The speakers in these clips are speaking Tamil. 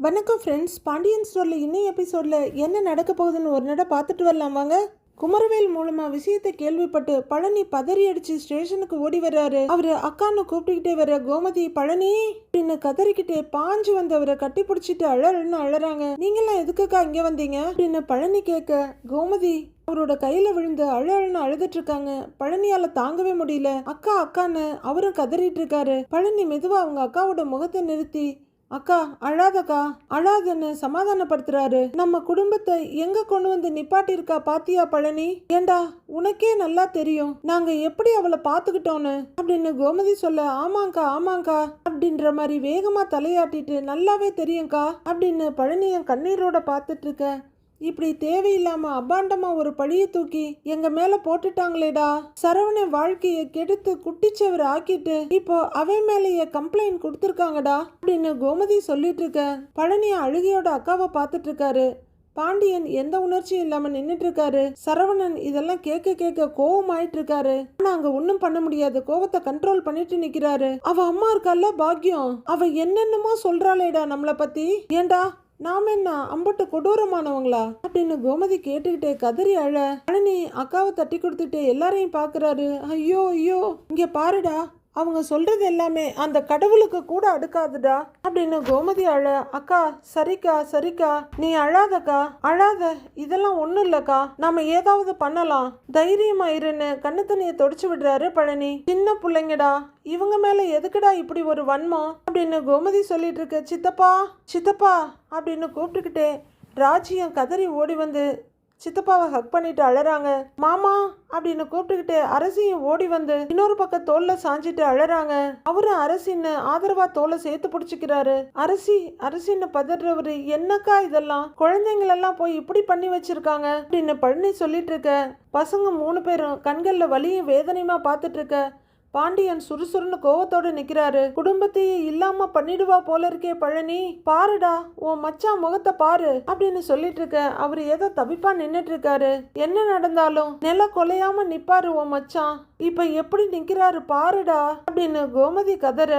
வணக்கம் ஃப்ரெண்ட்ஸ் பாண்டியன் ஸ்டோரில் இன்னும் எபிசோடில் என்ன நடக்க போகுதுன்னு ஒரு நட பார்த்துட்டு வரலாம் வாங்க. குமரவேல் மூலமா விஷயத்தை கேள்விப்பட்டு பழனி பதறி அடிச்சு ஸ்டேஷனுக்கு ஓடி வர்றாரு. அவரு அக்கான்னு கூப்பிட்டுக்கிட்டே வர கோமதி பழனி! அப்படின்னு கதறிக்கிட்டே பாஞ்சு வந்து அவரை கட்டி பிடிச்சிட்டு அழறன்னு அழறாங்க. நீங்களாம் எதுக்குக்கா இங்க வந்தீங்க? அப்படின்னு பழனி கேட்க கோமதி அவரோட கையில விழுந்து அழ அழுதுட்டு இருக்காங்க. பழனியால தாங்கவே முடியல. அக்கா அக்கான்னு அவரும் கதறிட்டு இருக்காரு. பழனி மெதுவா அவங்க அக்காவோட முகத்தை நிறுத்தி அக்கா அழாதக்கா. அழாதுன்னு சமாதானப்படுத்துறாரு? நம்ம குடும்பத்தை எங்க கொண்டு வந்து நிப்பாட்டியிருக்கா பாத்தியா பழனி? ஏண்டா உனக்கே நல்லா தெரியும். நாங்க எப்படி அவளை பாத்துக்கிட்டோன்னு அப்படின்னு கோமதி சொல்ல ஆமாங்கா ஆமாங்கா. அப்படின்ற மாதிரி வேகமா தலையாட்டிட்டு நல்லாவே தெரியும்க்கா. அப்படின்னு பழனி கண்ணீரோட பார்த்துட்டு இருக்க இப்படி தேவையில்லாம அபாண்டமா ஒரு பழியை தூக்கி எங்க மேல போட்டுட்டாங்களேடா. சரவணன் வாழ்க்கைய கெடுத்து குட்டிச்சவர் ஆக்கிட்டு இப்போ அவன் மேலேயே கம்ப்ளைண்ட் கொடுத்துருக்காங்கடா அப்படின்னு கோமதி சொல்லிட்டு இருக்க. பழனி அழுகையோட அக்காவை பார்த்துட்டு இருக்காரு. பாண்டியன் எந்த உணர்ச்சியும் இல்லாம நின்றுட்டு இருக்காரு. சரவணன் இதெல்லாம் கேட்க கேட்க கோவம் ஆயிட்டு இருக்காரு. ஆனா அங்க ஒண்ணும் பண்ண முடியாது. கோவத்தை கண்ட்ரோல் பண்ணிட்டு நிக்கிறாரு. அவ அம்மா இருக்கால்ல பாக்கியம் அவ என்னென்னமோ சொல்றாளேடா நம்மள பத்தி. ஏண்டா நாம என்ன அம்பட்டு கொடூரமானவங்களா? அப்படின்னு கோமதி கேட்டுக்கிட்டே கதறி அழ பழனி அக்காவை தட்டி கொடுத்துட்டு எல்லாரையும் பாக்குறாரு. ஐயோ ஐயோ இங்க பாருடா. அவங்க சொல்கிறது எல்லாமே அந்த கடவுளுக்கு கூட அடுக்காதுடா அப்படின்னு கோமதி அழ அக்கா சரிக்கா சரிக்கா நீ அழாதக்கா அழாத இதெல்லாம் ஒன்றும் இல்லைக்கா நாம ஏதாவது பண்ணலாம். தைரியமா இருன்னு கண்ணு தண்ணியை தொடச்சு விடுறாரு பழனி. சின்ன பிள்ளைங்கடா இவங்க மேல எதுக்குடா இப்படி ஒரு வன்மம்? அப்படின்னு கோமதி சொல்லிட்டு இருக்கு. சித்தப்பா சித்தப்பா அப்படின்னு கூப்பிட்டுக்கிட்டே ராஜியம் கதறி ஓடி வந்து சித்தப்பாவை ஹக் பண்ணிட்டு அழறாங்க. மாமா அப்படின்னு கூப்பிட்டுக்கிட்டு அரசியும் ஓடி வந்து இன்னொரு பக்கம் தோல்ல சாஞ்சிட்டு அழறாங்க. அவரும் அரசின்னு ஆதரவா தோலை சேர்த்து பிடிச்சிக்கிறாரு. அரசி அரசின்னு பதறவரு என்னக்கா இதெல்லாம்? குழந்தைங்களெல்லாம் போய் இப்படி பண்ணி வச்சிருக்காங்க அப்படின்னு பழனி சொல்லிட்டு இருக்க. பசங்க மூணு பேரும் கண்கள்ல வலியும் வேதனையுமா பார்த்துட்டு இருக்க. பாண்டியன் சுறுசுறுன்னு கோவத்தோட நிக்கிறாரு. குடும்பத்தையே இல்லாம பண்ணிடுவா போல இருக்கே பழனி. பாருடா உன் மச்சான் முகத்தை பாரு அப்படின்னு சொல்லிட்டு இருக்க அவர் ஏதோ தவிப்பா நின்னுட்டு இருக்காரு. என்ன நடந்தாலும் நில கொலையாம நிப்பாரு உன் மச்சான். இப்ப எப்படி நிக்கிறாரு பாருடா அப்படின்னு கோமதி கதற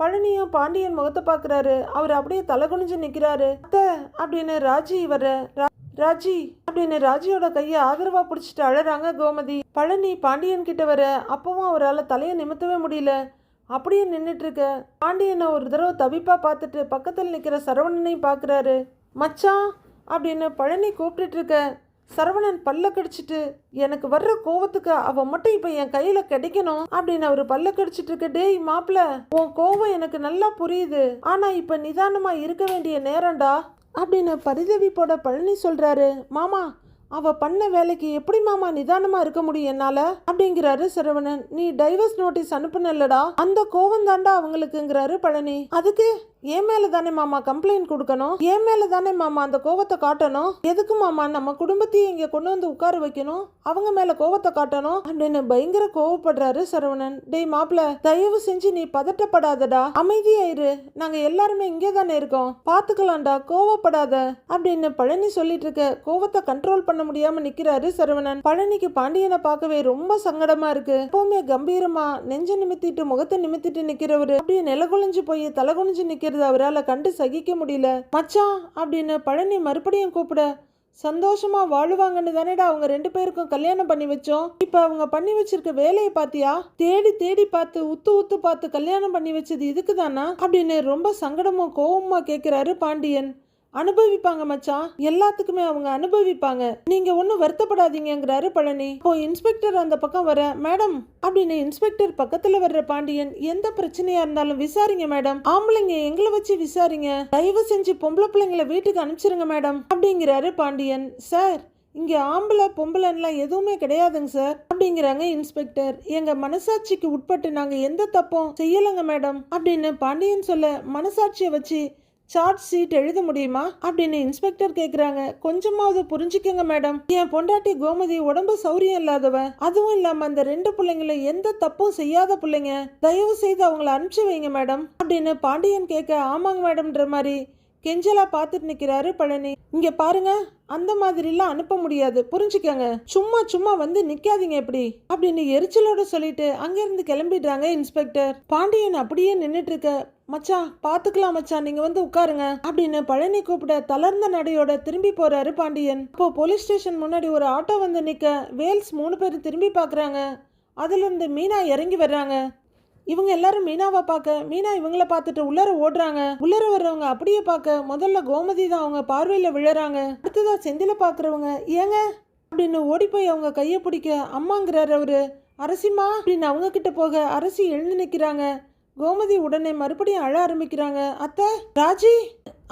பழனியும் பாண்டியன் முகத்தை பாக்குறாரு. அவர் அப்படியே தலை குனிஞ்சு நிக்கிறாரு. அத்தை அப்படின்னு ராஜி வர ராஜி அப்படின்னு ராஜியோட கையை ஆதரவா பிடிச்சிட்டு அழறாங்க கோமதி. பழனி பாண்டியன் கிட்ட வர அப்பவும் அவரால் தலையை நிமித்தவே முடியல. அப்படியே நின்றுட்டு இருக்க. பாண்டியனை ஒரு தடவை தவிப்பா பார்த்துட்டு பக்கத்தில் நிற்கிற சரவணனையும் பார்க்குறாரு. மச்சான் அப்படின்னு பழனி கூப்பிட்டுட்டு இருக்க. சரவணன் பல்ல கடிச்சிட்டு எனக்கு வர்ற கோவத்துக்கு அவ மட்டும் இப்போ என் கையில கிடைக்கணும் அப்படின்னு அவர் பல்ல கடிச்சிட்டு இருக்க. டேய் மாப்பிள உன் கோவம் எனக்கு நல்லா புரியுது. ஆனா இப்ப நிதானமா இருக்க வேண்டிய நேரம்டா. அப்படின்னு பரிதவிப்போட பழனி சொல்கிறாரு மாமா அவ பண்ண வேலைக்கு எப்படி மாமா நிதானமா இருக்க முடியும் என்னால? அப்படிங்கிறாரு சரவணன். நீ டைவர்ஸ் நோட்டீஸ் அனுப்புனல்லடா அந்த கோவம் தாண்டா அவங்களுக்குங்கிறாரு பழனி. அதுக்கு என் மேல தானே மாமா கம்ப்ளைண்ட் கொடுக்கணும்? என் மேல தானே மாமா அந்த கோவத்தை காட்டணும்? எதுக்கு மாமா நம்ம குடும்பத்தையும் இங்க கொண்டு வந்து உட்கார வைக்கணும்? அவங்க மேல கோவத்தை காட்டணும்? அப்படின்னு பயங்கர கோவப்படுறாரு சரவணன். டேய் மாப்பிள தயவு செஞ்சு நீ பதட்டப்படாதடா. அமைதியாயிரு. நாங்க எல்லாருமே இங்கே தானே இருக்கோம். பாத்துக்கலாம்டா கோவப்படாத. அப்படின்னு பழனி சொல்லிட்டு இருக்க கோவத்தை கண்ட்ரோல் பண்ண முடியாம நிக்கிறாரு சரவணன். பழனிக்கு பாண்டியனை பார்க்கவே ரொம்ப சங்கடமா இருக்கு. எப்பவுமே கம்பீரமா நெஞ்ச நிமித்திட்டு முகத்தை நிமித்திட்டு நிக்கிறவரு. அப்படியே நிலகுழிஞ்சு போய் தலை குனிஞ்சு நிக்கிறது அவரால் கண்டு சகிக்க முடியல. மச்சான் அப்படின்னு பழனி மறுபடியும் கூப்பிட சந்தோஷமா வாழுவாங்கன்னு தானேடா அவங்க ரெண்டு பேருக்கும் கல்யாணம் பண்ணி வச்சோம். இப்ப அவங்க பண்ணி வச்சிருக்க வேலையை பாத்தியா? தேடி தேடி பார்த்து உத்து உத்து பார்த்து கல்யாணம் பண்ணி வச்சது இதுக்கு தானா அப்படின்னு ரொம்ப சங்கடமும் கோவமா கேக்குறாரு பாண்டியன். அனுபவிப்பாங்க மச்சான். எல்லாத்துக்குமே அவங்க அனுபவிப்பாங்க. நீங்க ஒன்றும் வருத்தப்படாதீங்கங்கிறாரு பழனி. இப்போ இன்ஸ்பெக்டர் அந்த பக்கம் வர மேடம் அப்படின்னு இன்ஸ்பெக்டர் பக்கத்துல வர்ற பாண்டியன் எந்த பிரச்சனையா இருந்தாலும் விசாரிங்க மேடம். ஆம்பளைங்க எங்களை வச்சு விசாரிங்க. தயவு செஞ்சு பொம்பளை பிள்ளைங்களை வீட்டுக்கு அனுப்பிச்சிருங்க மேடம் அப்படிங்கிறாரு பாண்டியன். சார் இங்க ஆம்பளை பொம்பளைன்னுலாம் எதுவுமே கிடையாதுங்க சார் அப்படிங்கிறாங்க இன்ஸ்பெக்டர் எங்க மனசாட்சிக்கு உட்பட்டு நாங்க எந்த தப்பும் செய்யலைங்க மேடம் அப்படின்னு பாண்டியன் சொல்ல மனசாட்சியை வச்சு சார்ஜ் ஷீட் எழுத முடியுமா? அப்படின்னு இன்ஸ்பெக்டர் கேக்குறாங்க. கொஞ்சமாவது புரிஞ்சுக்கங்க மேடம் என் பொண்டாட்டி கோமதி உடம்பு சௌரியம் இல்லாதவ அதுவும் இல்லாம அந்த ரெண்டு பிள்ளைங்களும் எந்த தப்பும் செய்யாத பிள்ளைங்க. தயவு செய்து அவங்கள அனுப்பிச்சு வைங்க மேடம் அப்படின்னு பாண்டியன் கேட்க ஆமாங்க மேடம்ன்ற மாதிரி. கெஞ்சலா பார்த்துட்டு நிக்கிறாரு பழனி. இங்க பாருங்க அந்த மாதிரிலாம் அனுப்ப முடியாது. புரிஞ்சுக்கங்க. சும்மா சும்மா வந்து நிக்காதீங்க இப்படி அப்படின்னு எரிச்சலோட சொல்லிட்டு அங்கிருந்து கிளம்பிடுறாங்க இன்ஸ்பெக்டர் பாண்டியன் அப்படியே நின்னுட்டு இருக்க மச்சான் பாத்துக்கலாம் மச்சான் நீங்க வந்து உட்காருங்க. அப்படின்னு பழனி கூப்பிட தளர்ந்த நடையோட திரும்பி போறாரு பாண்டியன். இப்போ போலீஸ் ஸ்டேஷன் முன்னாடி ஒரு ஆட்டோ வந்து நிக்க வேல்ஸ் மூணு பேர் திரும்பி பாக்குறாங்க. அதுலேருந்து மீனா இறங்கி வர்றாங்க. இவங்க எல்லாரும் மீனாவை பார்க்க மீனா இவங்கள பார்த்துட்டு உள்ளர ஓடுறாங்க. உள்ளர வர்றவங்க அப்படியே பார்க்க முதல்ல கோமதி தான் அவங்க பார்வையில் விழறாங்க. அடுத்ததா செந்தில பார்க்குறவங்க ஏங்க? அப்படின்னு ஓடி போய் அவங்க கையை பிடிக்க அம்மாங்கிறார் அவரு. அரசிமா அப்படின்னு அவங்க கிட்ட போக அரசி எழுந்து நிற்கிறாங்க கோமதி உடனே மறுபடியும் அழ ஆரம்பிக்கிறாங்க. அத்தை ராஜி!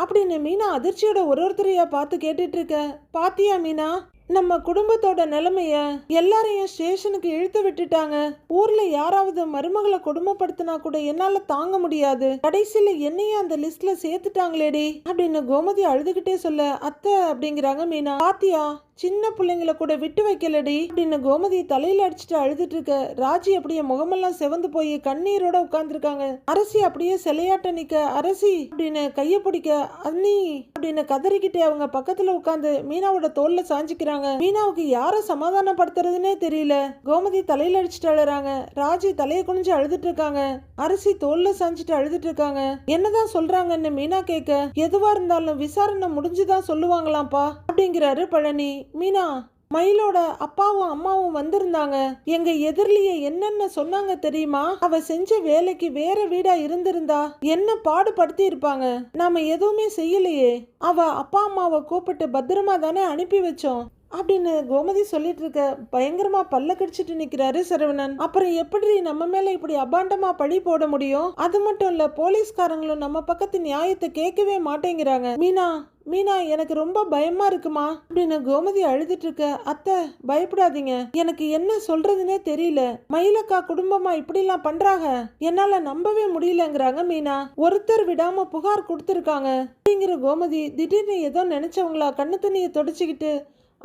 அப்படின்னு மீனா அதிர்ச்சியோட ஒரு ஒருத்தரையா பார்த்து கேட்டுட்டு இருக்க. பாத்தியா மீனா நம்ம குடும்பத்தோட நிலைமைய எல்லாரையும் ஸ்டேஷனுக்கு இழுத்து விட்டுட்டாங்க. ஊர்ல யாராவது மருமகளை கொடுமைப்படுத்தினா கூட என்னால தாங்க முடியாது. கடைசியில என்னையும் அந்த லிஸ்ட்ல சேர்த்துட்டாங்களேடி அப்படின்னு கோமதி அழுதுகிட்டே சொல்ல. அத்தை அப்படிங்கிறாங்க மீனா. பாத்தியா சின்ன பிள்ளைங்கள கூட விட்டு வைக்கலடி. அப்படின்னு கோமதி தலையில அடிச்சுட்டு அழுதுட்டு இருக்க. ராஜி அப்படியே முகமெல்லாம் செவந்து போய் கண்ணீரோட உட்கார்ந்துருக்காங்க. அரசி அப்படியே சிலையாட்ட நிக்க. அரசி அப்படின்னு கைய பிடிக்க. அண்ணி அப்படின்னு கதறிக்கிட்டே அவங்க பக்கத்துல உட்காந்து மீனாவோட தோல்ல சாஞ்சிக்கிறாங்க. மீனாவுக்கு யார சமாதானப்படுத்துறதுனே தெரியல. கோமதி தலையில அடிச்சுட்டு அழுறாங்க. ராஜி தலையை குனிஞ்சு அழுதுட்டு இருக்காங்க. அரசி தோல்ல சாஞ்சிட்டு அழுதுட்டு இருக்காங்க. என்னதான் சொல்றாங்கன்னு மீனா கேட்க. எதுவா இருந்தாலும் விசாரணை முடிஞ்சுதான் சொல்லுவாங்களாம்ப்பா. அப்படிங்கிறாரு பழனி. மீனா மயிலோட அப்பாவும் அம்மாவும் வந்திருந்தாங்க. எங்க எதிரிலேயே என்னென்ன சொன்னாங்க தெரியுமா? அவ செஞ்ச வேலைக்கு வேற வீடா இருந்திருந்தா என்ன பாடுபடுத்தி இருப்பாங்க? நாம எதுவுமே செய்யலையே. அவ அப்பா அம்மாவை கூப்பிட்டு பத்திரமா தானே அனுப்பி வச்சோம். அப்படின்னு கோமதி சொல்லிட்டு இருக்க பயங்கரமா பல்ல கடிச்சிட்டு நிக்கிறாரு சரவணன். அப்புறம் எப்படி நம்ம மேல இப்படி அபாண்டமா பழி போட முடியும்? அது மட்டும் இல்ல போலீஸ்காரங்களும் நம்ம பக்கத்து நியாயத்தை கேட்கவே மாட்டேங்கிறாங்க. மீனா மீனா எனக்கு ரொம்ப பயமா இருக்குமா? அப்படின்னு கோமதி அழுதுட்டு இருக்க அத்தை பயப்படாதீங்க. எனக்கு என்ன சொல்றதுனே தெரியல. மயிலக்கா குடும்பமா இப்படிலாம் பண்றாங்க? என்னால நம்பவே முடியலங்கிறாங்க மீனா. ஒருத்தர் விடாம புகார் கொடுத்துருக்காங்க. அப்படிங்கிற கோமதி திடீர்னு ஏதோ நினைச்சவங்களா கண்ணு தண்ணியை தொடச்சிக்கிட்டு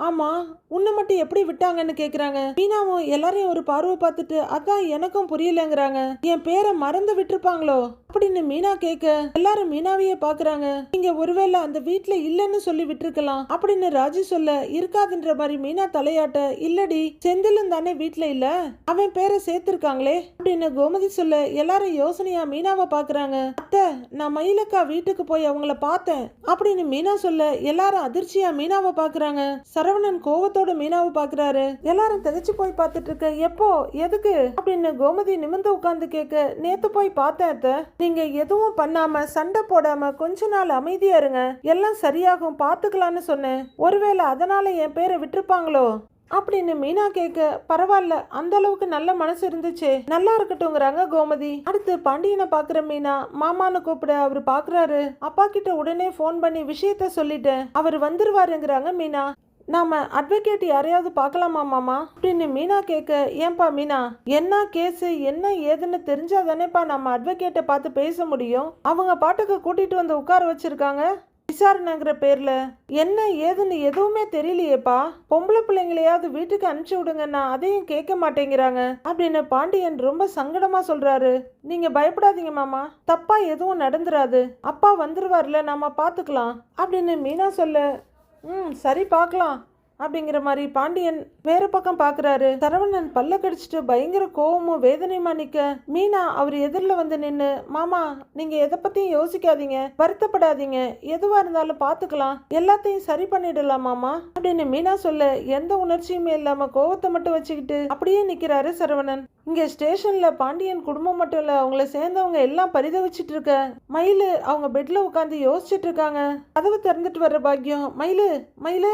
ஆமா உன்னை மட்டும் எப்படி விட்டாங்கன்னு கேட்குறாங்க மீனாவும் எல்லாரையும் ஒரு பார்வை பார்த்துட்டு அதான் எனக்கும் புரியலங்கிறாங்க. என் பேரை மறந்து விட்டுருப்பாங்களோ? அப்படின்னு மீனா கேட்க எல்லாரும் மீனாவையே பாக்குறாங்க. நீங்க ஒருவேளை அந்த வீட்டுல இல்லைன்னு சொல்லி விட்டுருக்கலாம் அப்படின்னு ராஜி சொல்ல இருக்காதுன்ற மாதிரி மீனா தலையாட்ட இல்லடி செந்திலும் தானே வீட்டுல இல்ல? அவன் பேரை சேர்த்திருக்காங்களே அப்படின்னு கோமதி சொல்ல எல்லாரும் யோசனையா மீனாவை பாக்குறாங்க. அத்தை நான் மயிலக்கா வீட்டுக்கு போய் அவங்கள பார்த்தேன் அப்படின்னு மீனா சொல்ல எல்லாரும் அதிர்ச்சியா மீனாவை பாக்குறாங்க. சரவணன் கோவத்தோட மீனாவை பாக்குறாரு எல்லாரும் திகைச்சு போய் பார்த்துட்டு இருக்க எப்போ எதுக்கு? அப்படின்னு கோமதி நிமிர்ந்து உட்கார்ந்து கேட்க நேத்து போய் பார்த்தேன் நீங்க எதுவும் பண்ணாம சண்டை போடாம கொஞ்ச நாள் அமைதியா இருங்க. எல்லாம் சரியாகும் பாத்துக்கலாம்னு சொன்னேன். ஒருவேளை அதனால என் பேரை விட்டுருப்பாங்களோ? அப்படின்னு மீனா கேட்க பரவாயில்ல அந்த அளவுக்கு நல்ல மனசு இருந்துச்சு. நல்லா இருக்கட்டும்ங்கிறாங்க கோமதி. அடுத்து பாண்டியனை பாக்குற மீனா மாமான்னு கூப்பிட அவர் பாக்குறாரு அப்பா கிட்ட உடனே ஃபோன் பண்ணி விஷயத்த சொல்லிட்டேன். அவர் வந்துருவாருங்கிறாங்க மீனா. நாம அட்வொகேட் யாரையாவது பார்க்கலாமா மாமா? அப்படின்னு மீனா கேட்க ஏன்பா மீனா? என்ன கேஸ் என்ன ஏதுன்னு தெரிஞ்சா தானேப்பா நம்ம அட்வொகேட்டை பார்த்து பேச முடியும்? அவங்க பாட்டுக்கு கூட்டிட்டு வந்து உட்கார வச்சிருக்காங்க. விசாரணைங்கிற பேர்ல என்ன ஏதுன்னு எதுவுமே தெரியலையேப்பா. பொம்பளை பிள்ளைங்களையாவது வீட்டுக்கு அனுப்பிச்சு விடுங்கன்னா அதையும் கேட்க மாட்டேங்கிறாங்க அப்படின்னு பாண்டியன் ரொம்ப சங்கடமா சொல்றாரு. நீங்க பயப்படாதீங்க மாமா. தப்பா எதுவும் நடந்துராது. அப்பா வந்துருவார்ல நாம பாத்துக்கலாம் அப்படின்னு மீனா சொல்ல ம் சரி பார்க்கலாம். அப்படிங்கிற மாதிரி பாண்டியன் வேற பக்கம் பாக்குறாரு. சரவணன் பல்ல கடிச்சிட்டு பயங்கர கோவமும் வேதனையுமா நிக்க. மீனா அவர் எதிரில் வந்து நின்று மாமா நீங்க எதை பத்தியும் யோசிக்காதீங்க வருத்தப்படாதீங்க. எதுவா இருந்தாலும் பார்த்துக்கலாம் எல்லாத்தையும் சரி பண்ணிடலாம் மாமா அப்படின்னு மீனா சொல்ல எந்த உணர்ச்சியுமே இல்லாம கோவத்தை மட்டும் வச்சுக்கிட்டு அப்படியே நிக்கிறாரு சரவணன். இங்க ஸ்டேஷன்ல பாண்டியன் குடும்பம் மட்டும் இல்ல அவங்கள சேர்ந்தவங்க எல்லாம் பரிதவிச்சிட்டு இருக்க. மயிலு அவங்க பெட்ல உட்காந்து யோசிச்சுட்டு இருக்காங்க. கதவு திறந்துட்டு வர்ற பாக்கியம் மயிலு மயிலு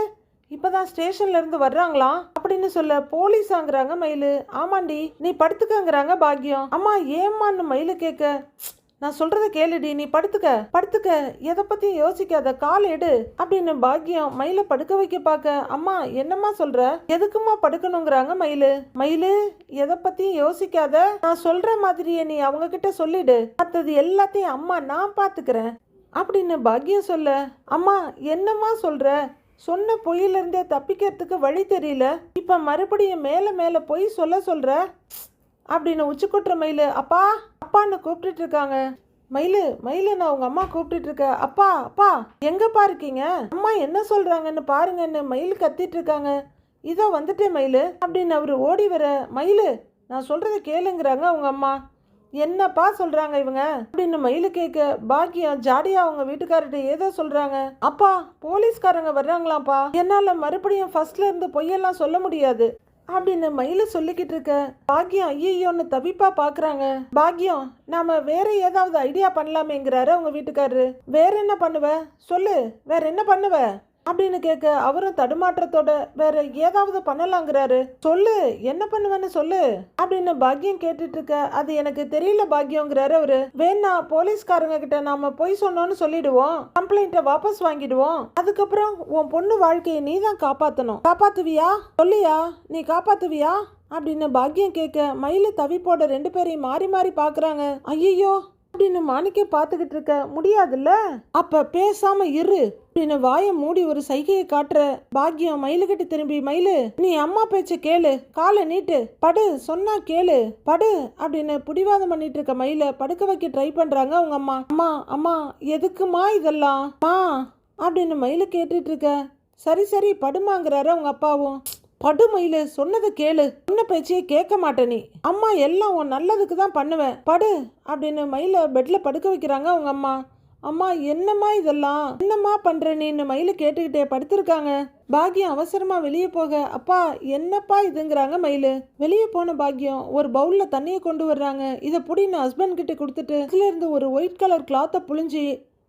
இப்பதான் ஸ்டேஷன்ல இருந்து வர்றாங்களா? அப்படின்னு சொல்ல போலீஸாங்கிறாங்க மயிலு. ஆமாண்டி நீ படுத்துக்கங்கிறாங்க பாக்கியம் அம்மா ஏம்மான்னு மயிலு கேட்க நான் சொல்றத கேளுடி நீ படுத்துக்க படுத்துக்க எதை பத்தியும் யோசிக்காத கால் எடு அப்படின்னு பாக்கியம் மயில படுக்க வைக்க பார்க்க அம்மா என்னம்மா சொல்ற? எதுக்குமா படுக்கணுங்கிறாங்க மயிலு. மயிலு எதை பத்தியும் யோசிக்காத நான் சொல்ற மாதிரியே நீ அவங்க கிட்ட சொல்லிடு. மற்றது எல்லாத்தையும் அம்மா நான் பாத்துக்கிறேன் அப்படின்னு பாக்கியம் சொல்ல அம்மா என்னம்மா சொல்ற? சொன்ன பொய்யிலிருந்தே தப்பிக்கிறதுக்கு வழி தெரியல. இப்போ மறுபடியும் மேலே மேலே பொய் சொல்ல சொல்கிற அப்படின்னு உச்சிக்குட்டுற மயிலு அப்பா அப்பான்னு கூப்பிட்டுட்டு இருக்காங்க. மயிலு மயிலு நான் உங்க அம்மா கூப்பிட்டுட்டு இருக்க அப்பா அப்பா எங்கப்பா இருக்கீங்க? அம்மா என்ன சொல்றாங்கன்னு பாருங்கன்னு மயில் கத்திட்டு இருக்காங்க. இதோ வந்துட்டேன் மயிலு. அப்படின்னு அவரு ஓடி வர மயிலு நான் சொல்கிறத கேளுங்கிறாங்க அவங்க அம்மா. என்னப்பா சொல்றாங்க இவங்க? அப்படின்னு மயிலு கேட்க பாக்கியம் ஜாடியா அவங்க வீட்டுக்காரர்கிட்ட ஏதோ சொல்றாங்க. அப்பா போலீஸ்காரங்க வர்றாங்களாப்பா என்னால மறுபடியும் ஃபர்ஸ்ட்ல இருந்து பொய்யெல்லாம் சொல்ல முடியாது. அப்படின்னு மயில சொல்லிக்கிட்டு இருக்க பாக்கியம் ஐயோன்னு தவிப்பா பாக்குறாங்க. பாக்கியம் நாம வேற ஏதாவது ஐடியா பண்ணலாமேங்கிறாரு அவங்க வீட்டுக்காரரு. வேற என்ன பண்ணுவ? சொல்லு வேற என்ன பண்ணுவ? அப்படின்னு கேட்க அவரும் தடுமாற்றத்தோட வேற ஏதாவது பண்ணலாங்கிறாரு. சொல்லு என்ன பண்ணுவேன்னு சொல்லு அப்படின்னு பாக்கியம் கேட்டுட்டு இருக்க அது எனக்கு தெரியல பாக்கியங்கிறாரு அவரு. வேணா போலீஸ்காரங்க கிட்ட நாம பொய் சொன்னோம்னு சொல்லிடுவோம். கம்ப்ளைண்ட்டை வாபஸ் வாங்கிடுவோம். அதுக்கப்புறம் உன் பொண்ணு வாழ்க்கையை நீ தான் காப்பாத்தணும். காப்பாத்துவியா? சொல்லியா? நீ காப்பாத்துவியா? அப்படின்னு பாக்கியம் கேட்க மயில தவிப்போட ரெண்டு பேரையும் மாறி மாறி பாக்குறாங்க. ஐயோ அப்படின்னு மாணிக்க பார்த்துக்கிட்டு இருக்க முடியாதுல்ல? அப்ப பேசாம இரு. அப்படின்னு வாயை மூடி ஒரு சைகையை காட்டுற பாக்கியம் மயிலுக்கிட்ட திரும்பி மயிலு நீ அம்மா பேச்ச கேளு. காலை நீட்டு. படு. சொன்னா கேளு. படு. அப்படின்னு புடிவாதம் பண்ணிட்டு இருக்க மயில படுக்க வைக்க ட்ரை பண்றாங்க அவங்க அம்மா. அம்மா அம்மா எதுக்குமா இதெல்லாம்? மா. அப்படின்னு மயில கேட்டுட்டு இருக்க. சரி சரி படுமாங்கிறாரு அவங்க அப்பாவும். படு மயிலு சொன்னதை கேளு. சொன்ன பேச்சையே கேட்க மாட்டே நீ. அம்மா எல்லாம் உன் நல்லதுக்கு தான் பண்ணுவேன். படு அப்படின்னு மயில பெட்ல படுக்க வைக்கிறாங்க அவங்க அம்மா. அம்மா என்னம்மா இதெல்லாம்? என்னம்மா பண்ற நீன்னு மயில கேட்டுக்கிட்டே படுத்திருக்காங்க. பாக்கியம் அவசரமா வெளியே போக அப்பா என்னப்பா இதுங்கிறாங்க மயிலு. வெளியே போன பாக்கியம் ஒரு பவுல்ல தண்ணியை கொண்டு வர்றாங்க. இதை புடின்னு ஹஸ்பண்ட் கிட்ட கொடுத்துட்டு இதுல இருந்து ஒரு ஒயிட் கலர் கிளாத்தை புழிஞ்சி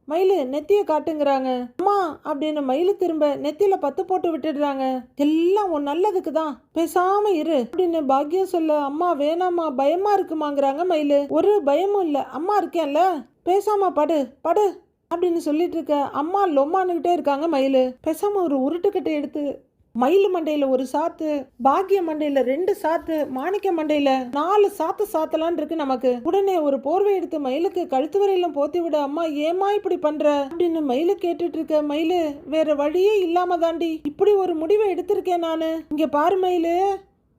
மயிலு நெத்திய காட்டுங்கிறாங்க. அம்மா அப்படின்னு மயிலு திரும்ப நெத்தியில பத்து போட்டு விட்டுடுறாங்க. எல்லாம் உன் நல்லதுக்கு தான். பேசாம இரு அப்படின்னு பாக்கியம் சொல்ல அம்மா வேணாம்மா பயமா இருக்குமாங்கிறாங்க மயிலு. ஒரு பயமும் இல்ல. அம்மா இருக்கேன்ல. பேசாம படு படு அப்படின்னு சொல்லிட்டு இருக்க அம்மா லொம்மானுகிட்டே இருக்காங்க மயிலு. பேசாம ஒரு உருட்டுக்கட்டை எடுத்து மயில் மண்டையில் ஒரு சாத்து பாக்கிய மண்டையில் ரெண்டு சாத்து மாணிக்க மண்டையில் நாலு சாத்து சாத்தலான் இருக்கு நமக்கு. உடனே ஒரு போர்வை எடுத்து மயிலுக்கு கழுத்து வரையிலும் போத்தி விட அம்மா ஏமா இப்படி பண்ற? அப்படின்னு மயிலு கேட்டுட்டு இருக்க மயிலு வேற வழியே இல்லாம தாண்டி இப்படி ஒரு முடிவை எடுத்திருக்கேன் நானு. இங்க பாரு மயிலு.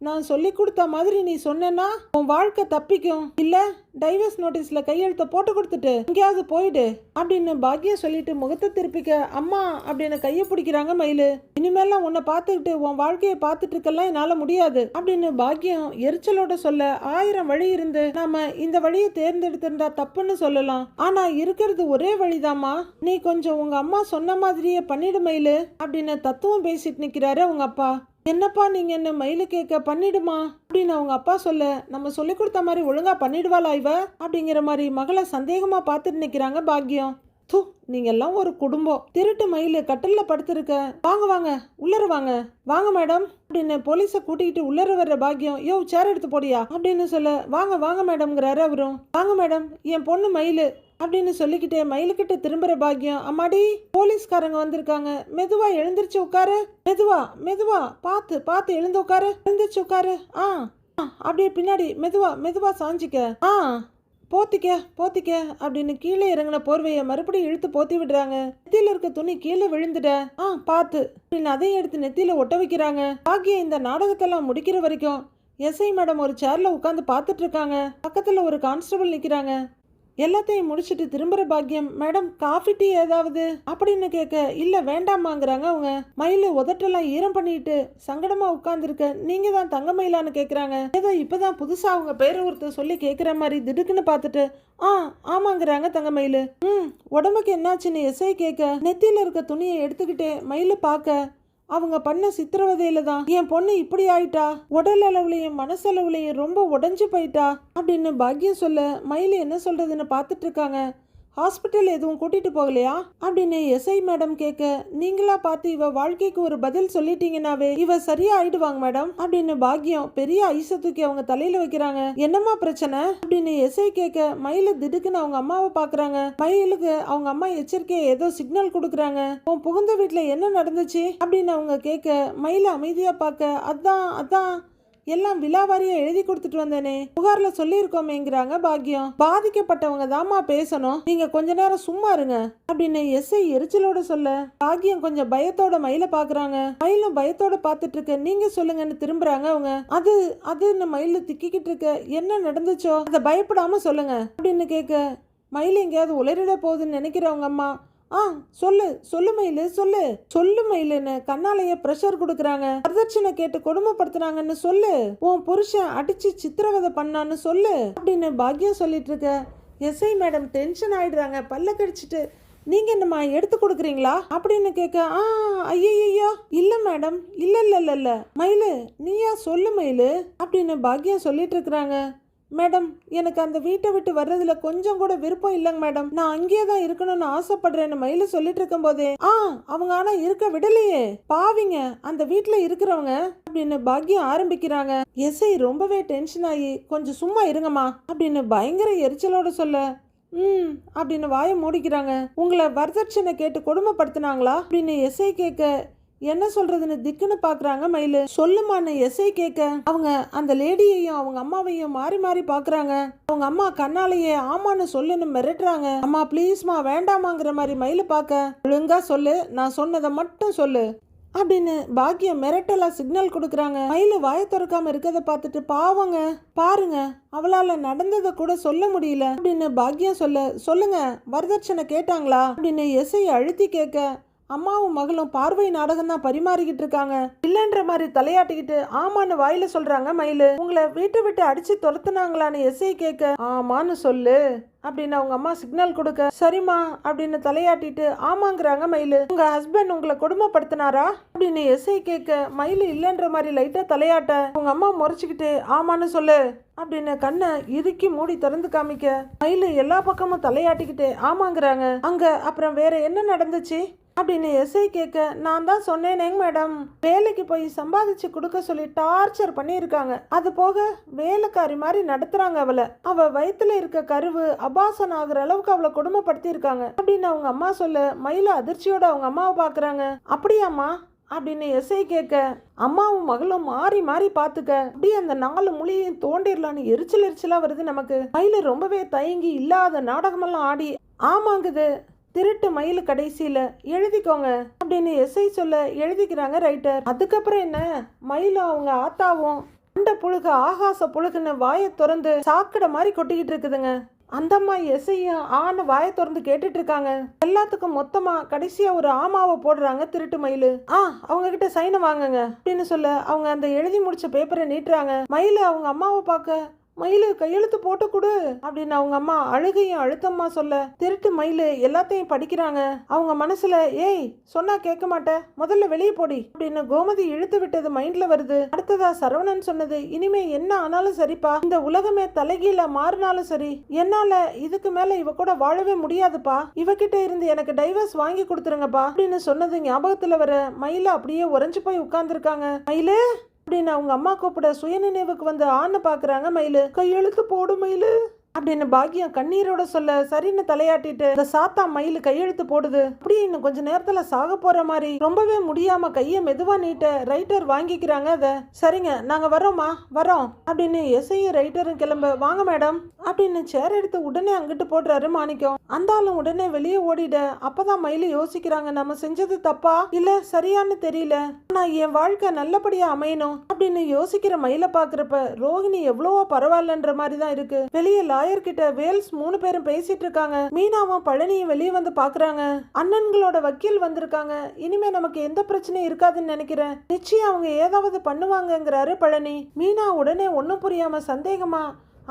நான் சொல்லி கொடுத்த மாதிரி நீ சொன்னேன்னா உன் வாழ்க்கை தப்பிக்கும். இல்ல டைவர்ஸ் நோட்டீஸ்ல கையெழுத்த போட்டு கொடுத்துட்டு எங்கேயாவது போயிடு அப்படின்னு பாக்கியம் சொல்லிட்டு முகத்தை திருப்பிக்க அம்மா அப்படின்னு கையை பிடிக்கிறாங்க மயிலு. இனிமேலாம் உன்னை பார்த்துக்கிட்டு உன் வாழ்க்கையை பார்த்துட்டு இருக்கலாம் என்னால முடியாது அப்படின்னு பாக்கியம் எரிச்சலோட சொல்ல ஆயிரம் வழி இருந்து நாம இந்த வழியை தேர்ந்தெடுத்திருந்தா தப்புன்னு சொல்லலாம். ஆனா இருக்கிறது ஒரே வழிதாம்மா. நீ கொஞ்சம் உங்க அம்மா சொன்ன மாதிரியே பண்ணிடு மயிலு அப்படின்னு தத்துவம் பேசிட்டு நிக்கிறாரு உங்க அப்பா. என்னப்பா நீங்க என்ன மயிலு கேட்க பண்ணிடுமா? அப்படின்னு அவங்க அப்பா சொல்ல நம்ம சொல்லி கொடுத்த மாதிரி ஒழுங்கா பண்ணிடுவாளா இவ? அப்படிங்கிற மாதிரி மகளை சந்தேகமா பார்த்துட்டு நிக்கிறாங்க பாக்கியம் தூ நீங்க எல்லாம் ஒரு குடும்பம். திருட்டு மயில் கட்டில்ல படுத்திருக்க. வாங்க வாங்க உள்ளர வாங்க. வாங்க மேடம். அப்படின்னு போலீஸை கூட்டிகிட்டு உள்ளர வர்ற பாக்கியம் யோ சேர் எடுத்து போடியா? அப்படின்னு சொல்ல வாங்க வாங்க மேடம்ங்கிறாரு அவரும். வாங்க மேடம். என் பொண்ணு மயிலு அப்படின்னு சொல்லிக்கிட்டே மயிலுக்கிட்ட திரும்புற பாக்கியம் அம்மாடி போலீஸ்காரங்க வந்திருக்காங்க. மெதுவா எழுந்திருச்சு உட்காரு. மெதுவா மெதுவா பார்த்து பார்த்து எழுந்து உட்காரு. எழுந்திருச்சு உட்காரு. ஆ ஆ, அப்படியே பின்னாடி மெதுவா மெதுவா சாஞ்சிக்க. ஆ போத்திக்க போத்திக்க அப்படின்னு கீழே இறங்கின போர்வையை மறுபடியும் இழுத்து போத்தி விடுறாங்க. நெத்தியில இருக்க துணி கீழே விழுந்துட ஆ பார்த்து அப்படின்னு அதையும் எடுத்து நெத்தியில ஒட்ட வைக்கிறாங்க. பாக்கியம் இந்த நாடகத்தெல்லாம் முடிக்கிற வரைக்கும் எஸ்ஐ மேடம் ஒரு சேர்ல உட்காந்து பார்த்துட்டு இருக்காங்க. பக்கத்துல ஒரு கான்ஸ்டபிள் நிக்கிறாங்க. எல்லாத்தையும் முடிச்சிட்டு திரும்புற பாக்கியம் மேடம் காஃபி டீ ஏதாவது? அப்படின்னு கேட்க இல்ல வேண்டாமாங்கிறாங்க அவங்க. மயில உதட்டெல்லாம் ஈரம் பண்ணிட்டு சங்கடமா உட்கார்ந்துருக்க நீங்க தான் தங்க மயிலான்னு கேக்குறாங்க. ஏதோ இப்பதான் புதுசா அவங்க பேரை ஒருத்தர் சொல்லி கேக்குற மாதிரி திடுக்குன்னு பார்த்துட்டு ஆ ஆமாங்கிறாங்க தங்க மயிலு. ம் உடம்புக்கு என்னாச்சுன்னு எஸ்ஐ கேட்க நெத்தியில இருக்க துணியை எடுத்துக்கிட்டே மயில பார்க்க அவங்க பண்ண சித்திரவதையில தான். என் பொண்ணு இப்படி ஆயிட்டா? உடல் அளவுலயும் மனசளவுலயும் ரொம்ப உடஞ்சு போயிட்டா? அப்படின்னு பாக்கியம் சொல்ல மயில் என்ன சொல்றதுன்னு பார்த்துட்டு இருக்காங்க. ஹாஸ்பிட்டல் எதுவும் கூட்டிட்டு போகலையா? அப்படின்னு எஸ்ஐ மேடம் கேட்க நீங்களா பார்த்து இவ வாழ்க்கைக்கு ஒரு பதில் சொல்லிட்டீங்கன்னாவே இவ சரியா ஆயிடுவாங்க மேடம்? அப்படின்னு பாக்கியம் பெரிய ஐச தூக்கி அவங்க தலையில வைக்கிறாங்க. என்னம்மா பிரச்சனை? அப்படின்னு எஸ்ஐ கேட்க மயில திடுக்குன்னு அவங்க அம்மாவை பாக்குறாங்க. மயிலுக்கு அவங்க அம்மா எச்சரிக்கையை ஏதோ சிக்னல் கொடுக்குறாங்க. உன் புகுந்த வீட்டுல என்ன நடந்துச்சு? அப்படின்னு அவங்க கேட்க மயில அமைதியா பார்க்க அதான் அதான். எல்லாம் விலாவாரியா எழுதி கொடுத்துட்டு வந்தேனே. புகார்ல சொல்லியிருக்கோமேங்கிறாங்க பாக்கியம் பாதிக்கப்பட்டவங்க தாமா பேசணும். நீங்க கொஞ்ச நேரம் சும்மா இருங்க. அப்படின்னு எஸ்ஐ எரிச்சலோட சொல்ல பாக்கியம் கொஞ்சம் பயத்தோட மயில பாக்குறாங்க. மயிலும் பயத்தோட பாத்துட்டு இருக்க நீங்க சொல்லுங்கன்னு திரும்புறாங்க அவங்க. அது அதுன்னு மயில திக்கிக்கிட்டு இருக்க என்ன நடந்துச்சோ அதை பயப்படாம சொல்லுங்க. அப்படின்னு கேட்க மயில் எங்கேயாவது உளறிட போகுதுன்னு நினைக்கிறவங்க அம்மா. ஆ சொல்லு சொல்லு மயிலு சொல்லு. சொல்லு மயிலுன்னு கண்ணாலேயே ப்ரெஷர் கொடுக்குறாங்க. வரதட்சணை கேட்டு கொடுமைப்படுத்துறாங்கன்னு சொல்லு. உன் புருஷன் அடிச்சு சித்திரவதை பண்ணான்னு சொல்லு அப்படின்னு பாக்யம் சொல்லிட்டு இருக்க. எஸ்ஐ மேடம் டென்ஷன் ஆயிடுறாங்க. பல்ல கடிச்சிட்டு நீங்க என்னம்மா எடுத்து கொடுக்குறீங்களா? அப்படின்னு கேட்க ஆ ஐயையோ இல்ல மேடம் இல்ல இல்ல இல்ல இல்ல. மயிலு நீயா சொல்லு மயிலு அப்படின்னு பாக்யம் சொல்லிட்டு இருக்கிறாங்க. மேடம் எனக்கு அந்த வீட்டை விட்டு வர்றதுல கொஞ்சம் கூட விருப்பம் இல்லைங்க மேடம். நான் அங்கேயே தான் இருக்கணும்னு ஆசைப்படுறேன்னு மயில சொல்லிட்டு இருக்கும் போதே ஆ அவங்க ஆனா இருக்க விடலையே. பாவிங்க அந்த வீட்டுல இருக்கிறவங்க அப்படின்னு பாக்யம் ஆரம்பிக்கிறாங்க. எஸ்ஐ ரொம்பவே டென்ஷன் ஆகி கொஞ்சம் சும்மா இருங்கம்மா அப்படின்னு பயங்கர எரிச்சலோட சொல்ல ம் அப்படின்னு வாயை மூடிக்கிறாங்க. உங்களை வரதட்சணை கேட்டு கொடுமைப்படுத்தினாங்களா? அப்படின்னு எஸ்ஐ கேட்க என்ன சொல்றதுன்னு திக்குன்னு பாக்குறாங்க மயிலு. சொல்லுமான்னு எஸ்ஐ கேட்க அவங்க அந்த லேடியையும் அவங்க அம்மாவையும் மாறி மாறி பாக்குறாங்க. அவங்க அம்மா கண்ணாலேயே ஆமான்னு சொல்லுன்னு மிரட்டுறாங்க. அம்மா ப்ளீஸ்மா வேண்டாமாங்கிற மாதிரி மயிலு பார்க்க ஒழுங்கா சொல்லு நான் சொன்னதை மட்டும் சொல்லு. அப்படின்னு பாக்கியம் மிரட்டலா சிக்னல் கொடுக்குறாங்க. மயிலு வாயை திறக்காம இருக்கதை பார்த்துட்டு பாவங்க. பாருங்க அவளால நடந்ததை கூட சொல்ல முடியல. அப்படின்னு பாக்கியம் சொல்ல சொல்லுங்க வரதட்சணை கேட்டாங்களா? அப்படின்னு எஸ்ஐ அழுத்தி கேட்க அம்மாவும் மகளும் பார்வை நாடகம் தான் பரிமாறிக்கிட்டு இருக்காங்க. இல்லைன்ற மாதிரி தலையாட்டிக்கிட்டு ஆமான்னு வாயில சொல்றாங்க மயிலு. உங்களை வீட்டை விட்டு அடிச்சு துரத்துனாங்களான்னு எஸ்ஐ கேட்க ஆமான்னு சொல்லு அப்படின்னு அவங்க அம்மா சிக்னல் கொடுக்க சரிம்மா அப்படின்னு தலையாட்டிட்டு ஆமாங்கிறாங்க மயிலு. உங்க ஹஸ்பண்ட் உங்களை கொடுமைப்படுத்தினாரா அப்படின்னு எஸ்ஐ கேட்க மயிலு இல்லைன்ற மாதிரி லைட்டா தலையாட்ட உங்க அம்மா முறைச்சிக்கிட்டு ஆமான்னு சொல்லு அப்படின்னு கண்ணை இறுக்கி மூடி திறந்து காமிக்க மயில் எல்லா பக்கமும் தலையாட்டிக்கிட்டே ஆமாங்கிறாங்க. அங்க அப்புறம் வேற என்ன நடந்துச்சு? அப்படின்னு எஸ்ஐ கேட்க நான் தான் சொன்னேனேங்க மேடம். வேலைக்கு போய் சம்பாதிச்சு கொடுக்க சொல்லி டார்ச்சர் பண்ணியிருக்காங்க. அது போக வேலைக்காரி மாதிரி நடத்துறாங்க அவளை. அவ வயிற்றுல இருக்க கருவு அபாசன் ஆகுற அளவுக்கு அவளை கொடுமைப்படுத்தி இருக்காங்க அப்படின்னு அவங்க அம்மா சொல்ல மயில அதிர்ச்சியோட அவங்க அம்மாவை பாக்குறாங்க அப்படியாம்மா. அப்படின்னு எஸ்ஐ கேட்க அம்மாவும் மகளும் மாறி மாறி பார்த்துக்க. அப்படியே அந்த நாலு மொழியையும் தோண்டிடலான்னு எரிச்சல் எரிச்சலாக வருது நமக்கு. மயில் ரொம்பவே தயங்கி இல்லாத நாடகமெல்லாம் ஆடி ஆமாங்குது திருட்டு மயில் கடைசியில். எழுதிக்கோங்க அப்படின்னு எஸ்ஐ சொல்ல எழுதிக்கிறாங்க ரைட்டர். அதுக்கப்புறம் என்ன? மயிலும் அவங்க ஆத்தாவும் அண்ட புழுக ஆகாச புழுகுன்னு வாயை திறந்து சாக்கடை மாதிரி கொட்டிக்கிட்டு இருக்குதுங்க. அந்தம்மா அம்மா ஆன்னு ஆன வாயை திறந்து கேட்டுட்டு இருக்காங்க எல்லாத்துக்கும் மொத்தமா கடைசியா ஒரு ஆமாவை போடுறாங்க திருட்டு மயிலு. ஆ அவங்க கிட்ட சைனை வாங்குங்க அப்படின்னு சொல்ல அவங்க அந்த எழுதி முடிச்ச பேப்பரை நீட்டுறாங்க. மயில் அவங்க அம்மாவை பார்க்க மயிலு கையெழுத்து போட்டு கொடு அப்படின்னு அவங்க அம்மா அழுகையும் அழுத்தமா சொல்ல திருட்டு மயிலு எல்லாத்தையும் படிக்கிறாங்க. அவங்க மனசுல ஏய் சொன்னா கேட்க மாட்டேன் முதல்ல வெளியே போடி அப்படின்னு கோமதி இழுத்து விட்டது மைண்ட்ல வருது. அடுத்ததா சரவணன் சொன்னது இனிமே என்ன ஆனாலும் சரிப்பா இந்த உலகமே தலைகீழ மாறினாலும் சரி என்னால இதுக்கு மேல இவ கூட வாழவே முடியாதுப்பா இவகிட்ட இருந்து எனக்கு டைவர்ஸ் வாங்கி கொடுத்துருங்கப்பா அப்படின்னு சொன்னது ஞாபகத்துல வர மயில அப்படியே உறைஞ்சு போய் உட்கார்ந்துருக்காங்க. மயிலு அப்படின்னு அவங்க அம்மா கூப்பிட சுயநினைவுக்கு வந்து ஆன்னு பாக்குறாங்க மயிலு. கையெழுத்து போடு மயிலு. அப்படின்னு பாக்கியம் கண்ணீரோட சொல்ல சரின்னு தலையாட்டிட்டு இந்த சாத்தா மயில் கையெழுத்து போடுது. அப்படியே இன்னும் கொஞ்ச நேரத்துல சாக போற மாதிரி. ரொம்பவே முடியாம கைய மெதுவா நீட்ட ரைட்டர் வாங்கிக்கிறாங்க அத. சரிங்க நாங்க வரோம்மா வரோம் அப்படின்னு எஸ்ஐயும் ரைட்டரும் கிளம்ப வாங்க மேடம். அப்படின்னு சேர் எடுத்து உடனே அங்கிட்டு போடுறாரு மாணிக்கம். அந்த ஆளும் உடனே வெளியே ஓடிட அப்பதான் மயில் யோசிக்கிறாங்க நம்ம செஞ்சது தப்பா? இல்ல சரியான்னு தெரியல. ஆனா என் வாழ்க்கை நல்லபடியா அமையணும். அப்படின்னு யோசிக்கிற மயில பாக்குறப்ப ரோகிணி எவ்வளவோ பரவாயில்லன்ற மாதிரி தான் இருக்கு. வெளியே லாய் லாயர்கிட்ட வேல்ஸ் மூணு பேரும் பேசிட்டு இருக்காங்க. மீனாவும் பழனியும் வெளியே வந்து பாக்குறாங்க. அண்ணன்களோட வக்கீல் வந்திருக்காங்க. இனிமே நமக்கு எந்த பிரச்சனையும் இருக்காதுன்னு நினைக்கிறேன். நிச்சயம் அவங்க ஏதாவது பண்ணுவாங்கங்கிறாரு பழனி. மீனா உடனே ஒன்றும் புரியாம சந்தேகமா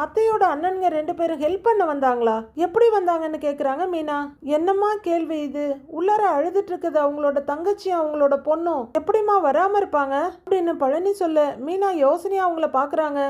அத்தையோட அண்ணனுங்க ரெண்டு பேரும் ஹெல்ப் பண்ண வந்தாங்களா? எப்படி வந்தாங்கன்னு கேட்குறாங்க மீனா. என்னம்மா கேள்வி இது? உள்ளார அழுதுட்டு இருக்குது அவங்களோட தங்கச்சியும் அவங்களோட பொண்ணும். எப்படிம்மா வராமல் இருப்பாங்க? அப்படின்னு பழனி சொல்ல மீனா யோசனையாக அவங்கள பார்க்குறாங்க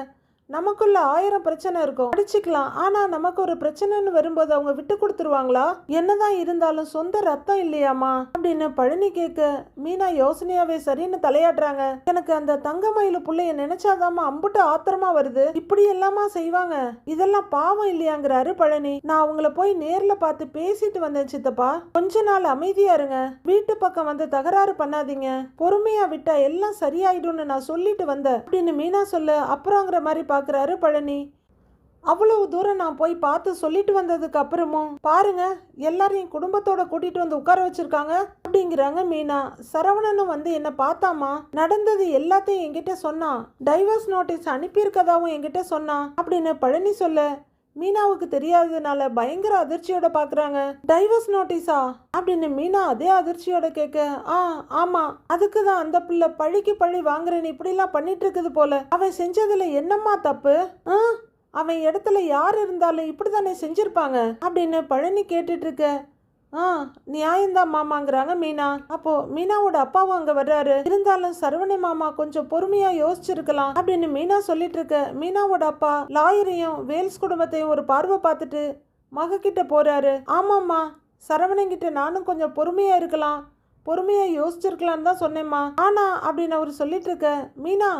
நமக்குள்ள ஆயிரம் பிரச்சனை இருக்கும். அடிச்சுக்கலாம் ஆனா நமக்கு ஒரு பிரச்சனைன்னு வரும்போது அவங்க விட்டு கொடுத்துருவாங்களா? என்னதான் இருந்தாலும் சொந்த ரத்தம் இல்லையாமா அப்படின்னு பழனி கேட்க மீனா யோசனையாவே சரின்னு தலையாடுறாங்க எனக்கு அந்த தங்க மயில புள்ளைய நினைச்சாதாம்மா அம்புட்டு ஆத்திரமா வருது. இப்படி எல்லாமா செய்வாங்க? இதெல்லாம் பாவம் இல்லையாங்கிறாரு பழனி. நான் அவங்கள போய் நேர்ல பார்த்து பேசிட்டு வந்தேன் சித்தப்பா. கொஞ்ச நாள் அமைதியா இருங்க. வீட்டு பக்கம் வந்து தகராறு பண்ணாதீங்க. பொறுமையா விட்டா எல்லாம் சரியாயிடும்னு நான் சொல்லிட்டு வந்தேன். அப்படின்னு மீனா சொல்ல அப்புறங்கிற மாதிரி பார்க்குறாரு பழனி. அவ்வளவு தூரம் நான் போய் பார்த்து சொல்லிட்டு வந்ததுக்கு அப்புறமும் பாருங்க எல்லாரையும் குடும்பத்தோட கூட்டிட்டு வந்து உட்கார வச்சிருக்காங்க அப்படிங்கிறாங்க மீனா. சரவணனும் வந்து என்ன பார்த்தாமா நடந்தது எல்லாத்தையும் என்கிட்ட சொன்னான். டைவர்ஸ் நோட்டீஸ் அனுப்பியிருக்கதாவும் என்கிட்ட சொன்னான் அப்படின்னு பழனி சொல்ல மீனாவுக்கு தெரியாததுனால பயங்கர அதிர்ச்சியோட பாக்குறாங்க. டைவர்ஸ் நோட்டீஸா? அப்படின்னு மீனா அதே அதிர்ச்சியோட கேட்க ஆ ஆமா அதுக்கு தான் அந்த பிள்ளை பழிக்கு பழி வாங்குறேன்னு இப்படிலாம் பண்ணிட்டு இருக்குது போல. அவன் செஞ்சதுல என்னம்மா தப்பு? ஆ? அவன் இடத்துல யார் இருந்தாலும் இப்படி தானே செஞ்சிருப்பாங்க? அப்படின்னு பழனி கேட்டுட்டு இருக்க ஆ நியாயம்தான் மாமாங்கிறாங்க மீனா. அப்போ மீனாவோட அப்பாவும் அங்க வர்றாரு. இருந்தாலும் சரவணி மாமா கொஞ்சம் பொறுமையா யோசிச்சிருக்கலாம் அப்படின்னு மீனா சொல்லிட்டு இருக்க மீனாவோட அப்பா லாயரையும் வேல்ஸ் குடும்பத்தையும் ஒரு பார்வை பார்த்துட்டு மக கிட்ட போறாரு. ஆமாம்மா சரவணங்கிட்ட நானும் கொஞ்சம் பொறுமையா இருக்கலாம். பொறுமையா யோசிச்சிருக்கலான்னு தான் சொன்னேம்மா. ஆனா அப்படின்னு அவர் சொல்லிட்டு இருக்க மீனா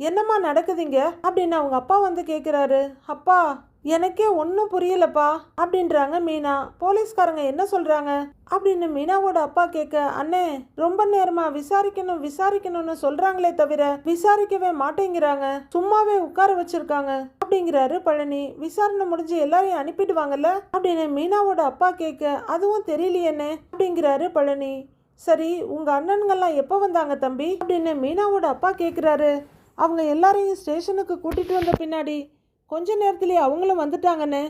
என்னம்மா நடக்குதுங்க அப்படின்னு அவங்க அப்பா வந்து கேட்குறாரு அப்பா எனக்கே ஒன்றும் புரியலப்பா. அப்படின்றாங்க மீனா. போலீஸ்காரங்க என்ன சொல்றாங்க? அப்படின்னு மீனாவோட அப்பா கேட்க அண்ணே ரொம்ப நேரமா விசாரிக்கணும் விசாரிக்கணும்னு சொல்றாங்களே தவிர விசாரிக்கவே மாட்டேங்கிறாங்க. சும்மாவே உட்கார வச்சிருக்காங்க. அப்படிங்கிறாரு பழனி. விசாரணை முடிஞ்சு எல்லாரையும் அனுப்பிடுவாங்கல்ல? அப்படின்னு மீனாவோட அப்பா கேட்க அதுவும் தெரியலையேண்ணே. அப்படிங்கிறாரு பழனி. சரி உங்க அண்ணன்கள்லாம் எப்போ வந்தாங்க தம்பி? அப்படின்னு மீனாவோட அப்பா கேட்குறாரு. அவங்க எல்லாரையும் ஸ்டேஷனுக்கு கூட்டிட்டு வந்த பின்னாடி கொஞ்ச நேரத்திலே அவங்களும் வந்துட்டாங்கண்ணே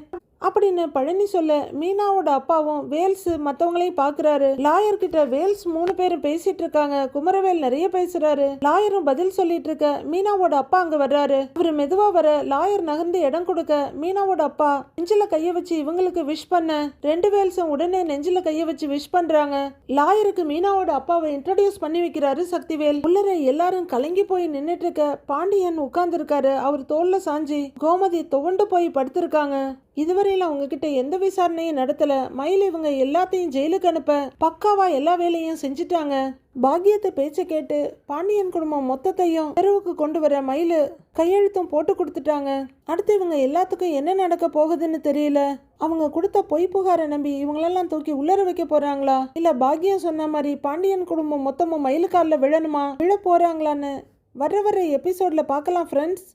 அப்படின்னு பழனி சொல்ல மீனாவோட அப்பாவும் வேல்ஸ் மற்றவங்களையும் பார்க்குறாரு லாயர் கிட்ட வேல்ஸ் மூணு பேரும் பேசிட்டு இருக்காங்க. குமரவேல் நிறைய பேசுறாரு. லாயரும் பதில் சொல்லிட்டு இருக்க மீனாவோட அப்பா அங்க வர்றாரு. அவர் மெதுவா வர லாயர் நகர்ந்து இடம் கொடுக்க மீனாவோட அப்பா நெஞ்சில கைய வச்சு இவங்களுக்கு விஷ் பண்ண ரெண்டு வேல்ஸும் உடனே நெஞ்சில கைய வச்சு விஷ் பண்றாங்க. லாயருக்கு மீனாவோட அப்பாவை இன்ட்ரடியூஸ் பண்ணி வைக்கிறாரு சக்திவேல். உள்ளர எல்லாரும் கலங்கி போய் நின்னுட்டு இருக்க பாண்டியன் உட்கார்ந்து இருக்காரு அவர் தோல்ல சாஞ்சி கோமதி துவண்டு போய் படுத்திருக்காங்க. இதுவரை அவங்க கிட்ட எந்த விசாரணையும் நடத்தல. மயில் இவங்க எல்லாத்தையும் ஜெயிலுக்கு அனுப்ப பக்காவா எல்லா வேலையும் செஞ்சுட்டாங்க. பாக்கியத்தை பேச்சை கேட்டு பாண்டியன் குடும்பம் மொத்தத்தையும் தெருவுக்கு கொண்டு வர மயில் கையெழுத்தும் போட்டு கொடுத்துட்டாங்க. அடுத்து இவங்க எல்லாத்துக்கும் என்ன நடக்க போகுதுன்னு தெரியல. அவங்க கொடுத்த பொய் புகாரை நம்பி இவங்களெல்லாம் தூக்கி உள்ளர வைக்க போறாங்களா? இல்ல பாக்கியம் சொன்ன மாதிரி பாண்டியன் குடும்பம் மொத்தமும் மயிலுக்காலில் விழணுமா? விழ போறாங்களான்னு வர வர எபிசோட்ல பார்க்கலாம் ஃப்ரெண்ட்ஸ்